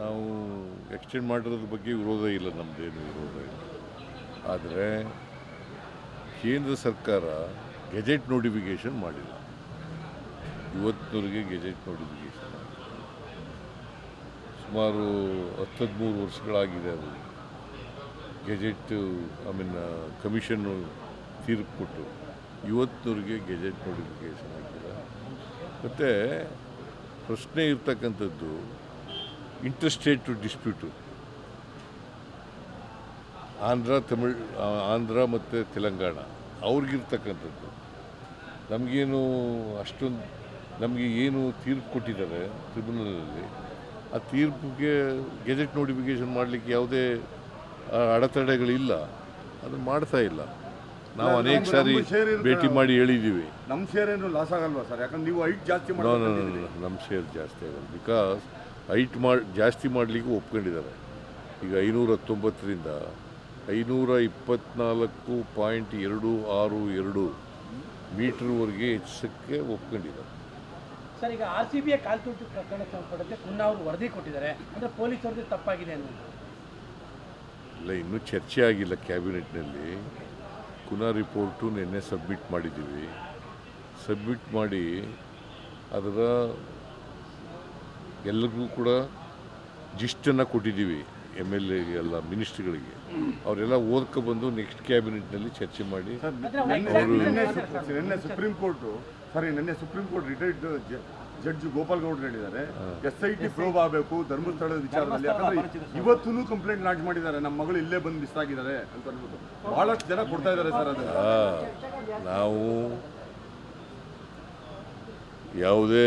ನಾವು ಎಕ್ಸ್ಟೆಂಡ್ ಮಾಡಿರೋದ್ರ ಬಗ್ಗೆ ವಿರೋಧ ಇಲ್ಲ ನಮ್ಮದೇನು ವಿರೋಧ ಇಲ್ಲ. ಆದರೆ ಕೇಂದ್ರ ಸರ್ಕಾರ ಗೆಜೆಟ್ ನೋಟಿಫಿಕೇಷನ್ ಮಾಡಿಲ್ಲ. ಇವತ್ತಿನವರೆಗೆ ಗೆಜೆಟ್ ನೋಟಿಫಿಕೇಷನ್ ಸುಮಾರು ಹತ್ತದ್ಮೂರು ವರ್ಷಗಳಾಗಿದೆ ಅದು. ಗೆಜೆಟ್, ಐ ಮೀನ್ ಕಮಿಷನ್ನು ತೀರ್ಪು ಕೊಟ್ಟು ಇವತ್ತಿನವರೆಗೆ ಗೆಜೆಟ್ ನೋಟಿಫಿಕೇಷನ್ ಆಗಿಲ್ಲ. ಮತ್ತು ಪ್ರಶ್ನೆ ಇರ್ತಕ್ಕಂಥದ್ದು ಇಂಟರ್ಸ್ಟೇಟ್ ಡಿಸ್ಪ್ಯೂಟು ಆಂಧ್ರ ತಮಿಳ್ ಆಂಧ್ರ ಮತ್ತು ತೆಲಂಗಾಣ ಅವ್ರಿಗಿರ್ತಕ್ಕಂಥದ್ದು. ನಮಗೇನು ಅಷ್ಟೊಂದು ನಮಗೆ ಏನು ತೀರ್ಪು ಕೊಟ್ಟಿದ್ದಾರೆ ಟ್ರಿಬ್ಯುನಲಲ್ಲಿ ಆ ತೀರ್ಪಿಗೆ ಗೆಜೆಟ್ ನೋಟಿಫಿಕೇಷನ್ ಮಾಡಲಿಕ್ಕೆ ಯಾವುದೇ ಅಡೆತಡೆಗಳಿಲ್ಲ. ಅದು ಮಾಡ್ತಾ ಇಲ್ಲ. ನಾವು ಅನೇಕ ಸಾರಿ ಭೇಟಿ ಮಾಡಿ ಹೇಳಿದ್ದೀವಿ. ನಮ್ಮ ಶೇರ್ ಏನು ಲಾಸ್ ಆಗಲ್ವಾ ಸರ್? ಯಾಕಂದ್ರೆ ನೀವು ಹೈಟ್ ಜಾಸ್ತಿ ನಮ್ಮ ಶೇರ್ ಜಾಸ್ತಿ ಆಗಲ್ಲ. ಬಿಕಾಸ್ ಹೈಟ್ ಮಾಡಿ ಜಾಸ್ತಿ ಮಾಡಲಿಕ್ಕೆ ಒಪ್ಕೊಂಡಿದ್ದಾರೆ. ಈಗ ಐನೂರ ಹತ್ತೊಂಬತ್ತರಿಂದ ಐನೂರ ಇಪ್ಪತ್ನಾಲ್ಕು ಪಾಯಿಂಟ್ ಎರಡು ಆರು ಎರಡು ಮೀಟರ್ವರೆಗೆ ಹೆಚ್ಚಿಸೋಕ್ಕೆ ಒಪ್ಕೊಂಡಿದ್ದಾರೆ. ಸರ್ ಈಗ ಆರ್ ಸಿ ಬಿಯ ಕಾಲ್ತುಟ್ಟು ಪ್ರಕರಣ ಸಂಬಂಧಪಟ್ಟಂತೆ ಕುನ್ನಾ ಅವರು ವರದಿ ಕೊಟ್ಟಿದ್ದಾರೆ. ಅಂದರೆ ಪೊಲೀಸ್ ವರದಿ ತಪ್ಪಾಗಿದೆ ಅನ್ನೋದು. ಇಲ್ಲ ಇನ್ನೂ ಚರ್ಚೆ ಆಗಿಲ್ಲ ಕ್ಯಾಬಿನೆಟ್ನಲ್ಲಿ. ಕುನಾ ರಿಪೋರ್ಟು ನಿನ್ನೆ ಸಬ್ಮಿಟ್ ಮಾಡಿದ್ದೀವಿ. ಸಬ್ಮಿಟ್ ಮಾಡಿ ಅದರ ಎಲ್ಲರಿಗೂ ಕೂಡ ಜಿಸ್ಟನ್ನು ಕೊಟ್ಟಿದ್ದೀವಿ ಎಂ ಎಲ್ ಎಗೆ ಎಲ್ಲ ಮಿನಿಸ್ಟ್ರಿಗಳಿಗೆ. ಅವರೆಲ್ಲ ಓದ್ಕೊ ಬಂದು ನೆಕ್ಸ್ಟ್ ಕ್ಯಾಬಿನೆಟ್ನಲ್ಲಿ ಚರ್ಚೆ ಮಾಡಿ. ನಿನ್ನೆ ಸುಪ್ರೀಂ ಕೋರ್ಟ್ ಸರಿ ನಿನ್ನೆ supreme court retired judge Gopal ಗೌಡ್ರು ಹೇಳಿದ್ದಾರೆ ಎಸ್ ಐ ಟಿ ಪ್ರೋಬ್ ಆಗಬೇಕು ಧರ್ಮಸ್ಥಳದ ವಿಚಾರದಲ್ಲಿ. ಯಾಕಂದ್ರೆ ಇವತ್ತೂ ಕಂಪ್ಲೇಂಟ್ ಲಾಂಚ್ ಮಾಡಿದ್ದಾರೆ. ನಮ್ಮ ಮಗಳು ಇಲ್ಲೇ ಬಂದು ಮಿಸ್ ಆಗಿದ್ದಾರೆ ಅಂತ ಅನ್ಬಿಟ್ಟು ಬಹಳಷ್ಟು ಜನ ಕೊಡ್ತಾ ಇದ್ದಾರೆ ಸರ್ ಅದು ನಾವು ಯಾವುದೇ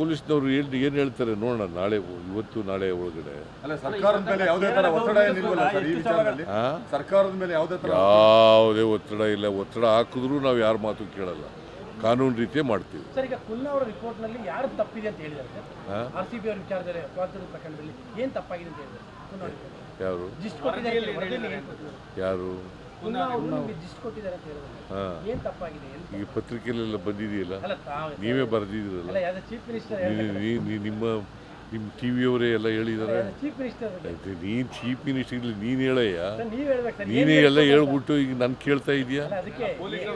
ಪೊಲೀಸ್ನವರು ಏನು ಏನು ಹೇಳ್ತಾರೆ ನೋಡೋಣ ನಾಳೆ ಇವತ್ತು ನಾಳೆ ಒಳಗಡೆ. ಅಲ್ಲ ಸರ್ಕಾರದ ಮೇಲೆ ಯಾವುದೇ ತರ ಒತ್ತಡ ಏನಿಲ್ವಲ್ಲ ಸರ್ ಈ ವಿಚಾರದಲ್ಲಿ? ಆ? ಸರ್ಕಾರದ ಮೇಲೆ ಯಾವುದೇ ತರ ಯಾವುದೇ ಒತ್ತಡ ಇಲ್ಲ ಒತ್ತಡ ಹಾಕಿದ್ರೂ ನಾವು ಯಾರ ಮಾತು ಕೇಳಲ್ಲ. ಕಾನೂನು ರೀತಿಯೇ ಮಾಡ್ತೀವಿ. ಯಾರು? ಈಗ ಪತ್ರಿಕೆಯಲ್ಲೆಲ್ಲ ಬಂದಿದೆಯಲ್ಲ? ನೀವೇ ಬರೆದಿದ್ದೀರಲ್ಲ? ನಿಮ್ಮ ನಿಮ್ಮ ಟಿ ವಿಯವರೇ ಎಲ್ಲ ಹೇಳಿದ್ದಾರೆ ಮಿನಿಸ್ಟರ್ ನೀನು ಚೀಫ್ ಮಿನಿಸ್ಟರ್ ನೀನು ಹೇಳಯ್ಯ. ನೀವ್ ಹೇಳ್ಬೇಕು ಸರ್ ನೀನೇ ಎಲ್ಲ ಹೇಳ್ಬಿಟ್ಟು ಈಗ ನಾನು ಕೇಳ್ತಾ ಇದೀಯಾ? ಅಲ್ಲ ಅದಕ್ಕೆ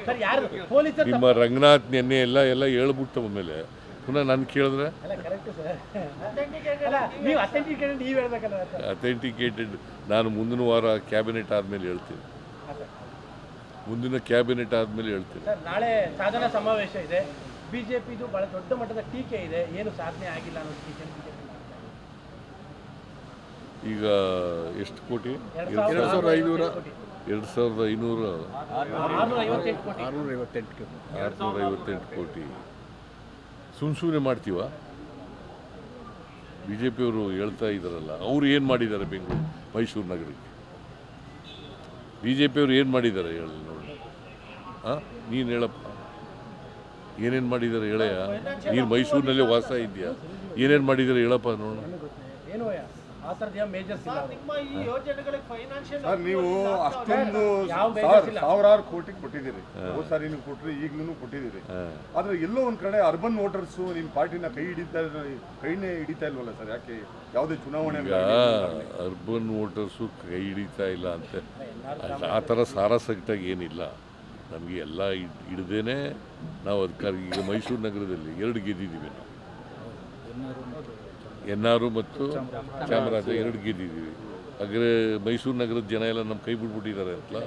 ಸರ್ ಯಾರು? ಪೊಲೀಸರು ನಿಮ್ಮ ರಂಗನಾಥ್ ನೆನ್ನೆ ಎಲ್ಲ ಎಲ್ಲ ಹೇಳ್ಬಿಟ್ಟು ಒಮ್ಮೆಲೆ. ಪುನಃ ನಾನು ಕೇಳಿದ್ರೆ? ಅಲ್ಲ ಕರೆಕ್ಟ್ ಸರ್. ಅಲ್ಲ ನೀವು ಅಥೆಂಟಿಕೇಟ್ ನೀವು ಹೇಳ್ಬೇಕಲ್ಲ ಅಥೆಂಟಿಕೇಟೆಡ್ ನಾನು ಮುಂದಿನ ವಾರ ಕ್ಯಾಬಿನೆಟ್ ಆದಮೇಲೆ ಹೇಳ್ತೀನಿ. ಮುಂದಿನ ಕ್ಯಾಬಿನೆಟ್ ಆದಮೇಲೆ ಹೇಳ್ತೀನಿ. ನಾಳೆ ಸಾಧನಾ ಸಮಾವೇಶ ಇದೆ. ಬಿಜೆಪಿದು ಬಹಳ ದೊಡ್ಡ ಮಟ್ಟದ ಟೀಕೆ ಇದೆ. ಏನು ಸಾಧನೆ ಆಗಿಲ್ಲ ಅನ್ನೋ ಟೀಕೆ ಈಗ ಎಷ್ಟು ಕೋಟಿ? ಎರಡು ಸಾವಿರದ ಐನೂರ ಎರಡು ಸಾವಿರದ ಐನೂರ ಆರ್ನೂರ ಐವತ್ತೆಂಟು ಆರುನೂರ ಐವತ್ತೆಂಟು ಕೋಟಿ. ಸುಮ್ ಸುಮ್ಮನೆ ಮಾಡ್ತೀವ? ಬಿ ಜೆ ಪಿಯವರು ಹೇಳ್ತಾ ಇದ್ದಾರಲ್ಲ ಅವ್ರು ಏನು ಮಾಡಿದ್ದಾರೆ ಬೆಂಗಳೂರು ಮೈಸೂರು ನಗರಕ್ಕೆ? ಬಿ ಜೆ ಪಿಯವರು ಏನು ಮಾಡಿದ್ದಾರೆ ಹೇಳಿ ನೋಡಿ. ಹಾಂ ನೀನು ಹೇಳಪ್ಪ ಏನೇನು ಮಾಡಿದ್ದಾರೆ ಹೇಳಯ್ಯ? ನೀನು ಮೈಸೂರಿನಲ್ಲೇ ವಾಸ ಇದೆಯಾ ಏನೇನು ಮಾಡಿದ್ದಾರೆ ಹೇಳಪ್ಪ ನೋಡೋಣ ಆ ಥರದ್ದು ಯಾವ ಮೇಜರ್ಸ್ ಇಲ್ಲ ಸರ್ ನೀವು ಅಷ್ಟೊಂದು ಯಾವ ಇಲ್ಲ. ಸಾವಿರಾರು ಕೋಟಿ ಕೊಟ್ಟಿದ್ದೀರಿ. ಹೋದ್ ಸಾರಿ ನೀವು ಕೊಟ್ಟರೆ ಈಗ್ಲೂ ಕೊಟ್ಟಿದ್ದೀರಿ. ಆದ್ರೆ ಎಲ್ಲೋ ಒಂದ್ ಕಡೆ ಅರ್ಬನ್ ವೋಟರ್ಸ್ ನಿಮ್ ಪಾರ್ಟಿನ ಕೈ ಹಿಡಿತಾ ಕೈನೇ ಹಿಡಿತಾ ಇಲ್ವಲ್ಲ ಸರ್? ಯಾಕೆ ಯಾವುದೇ ಚುನಾವಣೆ ಈಗ ಅರ್ಬನ್ ವೋಟರ್ಸು ಕೈ ಹಿಡಿತಾ ಇಲ್ಲ ಅಂತ. ಆ ಥರ ಸಾರಾಸಗಟಾಗಿ ಏನಿಲ್ಲ. ನಮಗೆ ಎಲ್ಲ ಹಿಡ್ದೇನೆ ನಾವು ಅಧಿಕಾರ ಈಗ ಮೈಸೂರು ನಗರದಲ್ಲಿ ಎರಡು ಗೆದ್ದಿದ್ದೀವಿ ನಾವು. ಎನ್ ಆರು ಮತ್ತು ಚಾಮರಾಜ ಎರಡು ಗೆದ್ದಿದ್ದೀವಿ. ಅಗ್ರೆ ಮೈಸೂರು ನಗರದ ಜನ ಎಲ್ಲ ನಮ್ಮ ಕೈ ಬಿಟ್ಬಿಟ್ಟಿದ್ದಾರೆ ಅಂತಲ್ಲ?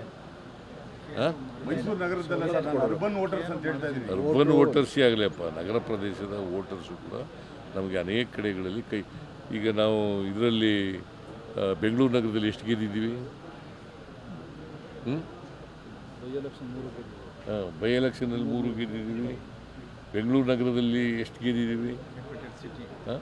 ಹಾಂ? ಮೈಸೂರು ನಗರದಲ್ಲ ಸರ್ ನಾನು ಅರ್ಬನ್ ವೋಟರ್ಸ್ ಆಗಲಿಯಪ್ಪ. ನಗರ ಪ್ರದೇಶದ ವೋಟರ್ಸು ಕೂಡ ನಮಗೆ ಅನೇಕ ಕಡೆಗಳಲ್ಲಿ ಕೈ ಈಗ ನಾವು ಇದರಲ್ಲಿ ಬೆಂಗಳೂರು ನಗರದಲ್ಲಿ ಎಷ್ಟು ಗೆದ್ದಿದ್ದೀವಿ? ಹ್ಞೂ ಬೈ ಎಲೆಕ್ಷನಲ್ಲಿ ಮೂರು ಗೆದ್ದಿದ್ದೀವಿ. ಬೆಂಗಳೂರು ನಗರದಲ್ಲಿ ಎಷ್ಟು ಗೆದ್ದಿದ್ದೀವಿ? ಹಾಂ?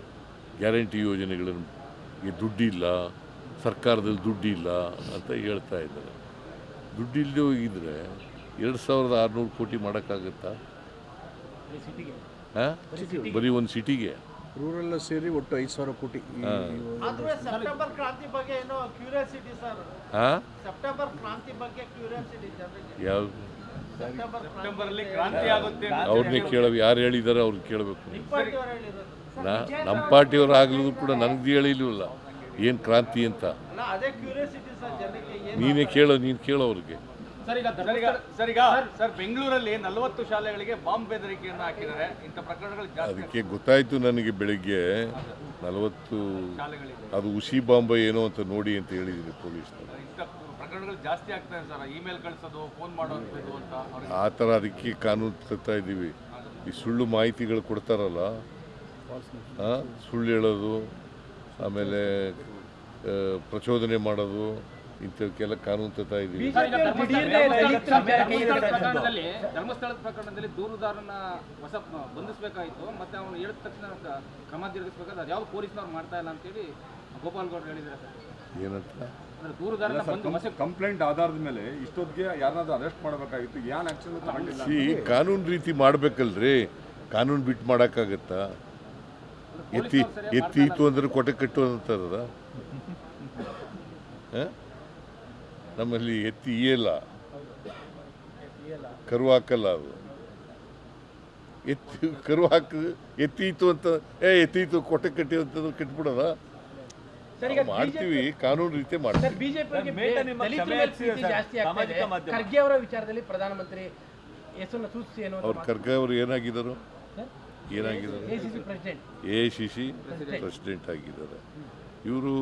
ಗ್ಯಾರಂಟಿ ಯೋಜನೆಗಳನ್ನು ಈ ದುಡ್ಡಿಲ್ಲ ಸರ್ಕಾರದಲ್ಲಿ ದುಡ್ಡಿಲ್ಲ ಅಂತ ಹೇಳ್ತಾ ಇದ್ದಾರೆ. ದುಡ್ಡಿಲ್ಲದೆ ಹೋಗಿದ್ರೆ ಎರಡು ಸಾವಿರದ ಆರುನೂರು ಕೋಟಿ ಮಾಡೋಕ್ಕಾಗತ್ತಾ? ಸಿಟಿಗೆ ಹಾಂ? ಬರೀ ಒಂದು ಸಿಟಿಗೆ? ರೂರಲ್ ಸೇರಿ ಒಟ್ಟು ಐದು ಸಾವಿರ ಕೋಟಿ ಈ- ಸೆಪ್ಟೆಂಬರ್ ಕ್ರಾಂತಿ ಬಗ್ಗೆ ಏನೋ ಕ್ಯೂರಿಯಾಸಿಟಿ ಸರ್ ಹಾಂ? ಸೆಪ್ಟೆಂಬರ್ ಕ್ರಾಂತಿ ಬಗ್ಗೆ ಕ್ಯೂರಿಯಾಸಿಟಿ ಜನರಿಗೆ ಯಾವ ಸೆಪ್ಟೆಂಬರ್ ಸೆಪ್ಟೆಂಬರ್ಲಿ ಕ್ರಾಂತಿ ಆಗುತ್ತೆ ಅವ್ರನ್ನೇ ಕೇಳ ಯಾರು ಹೇಳಿದ್ದಾರೆ ಅವ್ರಿಗೆ ಕೇಳಬೇಕು ನಾ ನಮ್ಮ ಪಾರ್ಟಿಯವ್ರು ಆಗ್ಲೂ ಕೂಡ ನನಗೆ ಹೇಳಿಲ್ವಲ್ಲ ಏನು ಕ್ರಾಂತಿ ಅಂತ? ಅಲ್ಲ ಅದೇ ಕ್ಯೂರಿಯಾಸಿಟಿ ಸರ್ ಜನರಿಗೆ ಏನು ನೀನೇ ಕೇಳೋ ನೀನು ಕೇಳೋ ಅವ್ರಿಗೆ. ಸರ್ ಈಗ ಸರ್ ಈಗ ಸರ್ ಬೆಂಗಳೂರಲ್ಲಿ ನಲವತ್ತು ಶಾಲೆಗಳಿಗೆ ಬಾಂಬ್ ಬೆದರಿಕೆಯನ್ನು ಹಾಕಿದ್ದಾರೆ. ಇಂಥ ಪ್ರಕರಣಗಳು ಜಾಸ್ತಿ ಅದಕ್ಕೆ ಗೊತ್ತಾಯಿತು ನನಗೆ ಬೆಳಿಗ್ಗೆ ನಲವತ್ತು ಅದು ಉಸಿ ಬಾಂಬ್ ಏನೋ ಅಂತ ನೋಡಿ ಅಂತ ಹೇಳಿದ್ದೀನಿ ಪೊಲೀಸ್ನವರು. ಪ್ರಕರಣಗಳು ಜಾಸ್ತಿ ಆಗ್ತಾ ಇದೆ ಸರ್. ಇಮೇಲ್ ಕಳಿಸೋದು ಫೋನ್ ಮಾಡೋದು ಅಂತ ಆ ಥರ ಅದಕ್ಕೆ ಕಾನೂನು ತರ್ತಾ ಇದ್ದೀವಿ. ಈ ಸುಳ್ಳು ಮಾಹಿತಿಗಳು ಕೊಡ್ತಾರಲ್ಲ ಸುಳ್ಳು ಹೇಳೋದು ಆಮೇಲೆ ಪ್ರಚೋದನೆ ಮಾಡೋದು ಇಂಥವಕ್ಕೆಲ್ಲ ಕಾನೂನು ತರ್ತಾ ಇದ್ದೀವಿ. ಧರ್ಮಸ್ಥಳದ ಪ್ರಕರಣದಲ್ಲಿ ದೂರುದಾರನ ಹೊಸ ಬಂಧಿಸಬೇಕಾಯಿತು ಮತ್ತೆ ಅವನು ಹೇಳಿದ ತಕ್ಷಣ ಕ್ರಮ ಜರುಗಿಸಬೇಕಾದ್ರೆ ಅದು ಯಾವ ಪೊಲೀಸ್ನವ್ರು ಮಾಡ್ತಾ ಇಲ್ಲ ಅಂತೇಳಿ ಗೋಪಾಲ್ ಗೌಡ್ರು ಹೇಳಿದ್ದಾರೆ ಸರ್. ಏನಂತ? ಕಂಪ್ಲೇಂಟ್ ಆಧಾರದ ಮೇಲೆ ಇಷ್ಟೊತ್ತಿಗೆ ಯಾರನ್ನಾದ್ರೂ ಅರೆಸ್ಟ್ ಮಾಡಬೇಕಾಗಿತ್ತು. ಏನ್ ಆಕ್ಷನ್ ತಗೊಂಡಿಲ್ಲ ಸಿ ಕಾನೂನು ರೀತಿ ಮಾಡ್ಬೇಕಲ್ರಿ. ಕಾನೂನು ಬಿಟ್ಟು ಮಾಡೋಕ್ಕಾಗತ್ತಾ? ಎತ್ತಿ ಎತ್ತೀತು ಅಂದ್ರೆ ಕೊಟೆ ಕಟ್ಟು ಅಂತಾರದ? ನಮ್ಮಲ್ಲಿ ಎತ್ತಿ ಇಯಲ್ಲ. ಕರು ಹಾಕಲ್ಲ ಅದು. ಎತ್ತಿ ಕರು ಹಾಕ ಎತ್ತೀತು ಅಂತ ಏ ಎತ್ತೀತು ಕೊಟ್ಟೆ ಕಟ್ಟಿ ಅಂತಂದ್ರೆ ಕಟ್ಬಿಡೋದ? ಮಾಡ್ತೀವಿ ಕಾನೂನು ರೀತಿ ಸರ್ ಮಾಡ್ತೀವಿ. ಖರ್ಗೆ ಅವರ ವಿಚಾರದಲ್ಲಿ ಪ್ರಧಾನಮಂತ್ರಿ ಹೆಸರನ್ನು ಸೂಚಿಸಿ ಏನೋ ಅವ್ರು ಖರ್ಗೆ ಅವರು ಏನಾಗಿದ್ದಾರೆ? ಏನಾಗಿದ್ದಾರೆ? President. A I C C president. ಆಗಿದ್ದಾರೆ. ಇವರು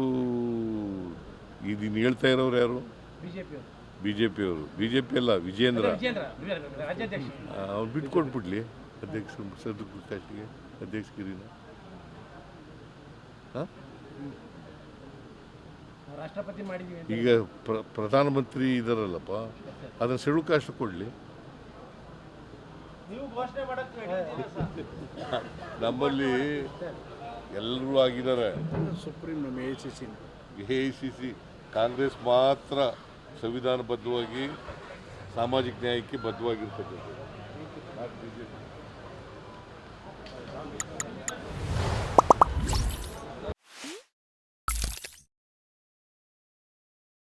ಇದನ್ನ ಹೇಳ್ತಾ ಇರೋರು ಯಾರು? ಬಿಜೆಪಿ ಅವರು. ಬಿ ಜೆ ಪಿಯವರು ಬಿ ಜೆ ಪಿ ಅಲ್ಲ ವಿಜೇಂದ್ರ ವಿಜೇಂದ್ರ ಬಿಟ್ಕೊಂಡು ಬಿಡ್ಲಿ ಬಿಟ್ಕೊಟ್ಬಿಡ್ಲಿ ಅಧ್ಯಕ್ಷ ಅಧ್ಯಕ್ಷಗಿರಿನ ಹಾಂ? ಈಗ ಪ್ರ ಪ್ರಧಾನಮಂತ್ರಿ ಇದಾರಲ್ಲಪ್ಪ ಅದನ್ನು ಕಾಸ್ಟ್ ಕೊಡಲಿ. ನಮ್ಮಲ್ಲಿ ಎಲ್ಲರೂ ಆಗಿದ್ದಾರೆ. ಸುಪ್ರೀಂ ನಮ್ಮ A C C A I C C Congress ಮಾತ್ರ ಸಂವಿಧಾನಬದ್ಧವಾಗಿ ಸಾಮಾಜಿಕ ನ್ಯಾಯಕ್ಕೆ ಬದ್ಧವಾಗಿರ್ತಕ್ಕಂಥದ್ದು.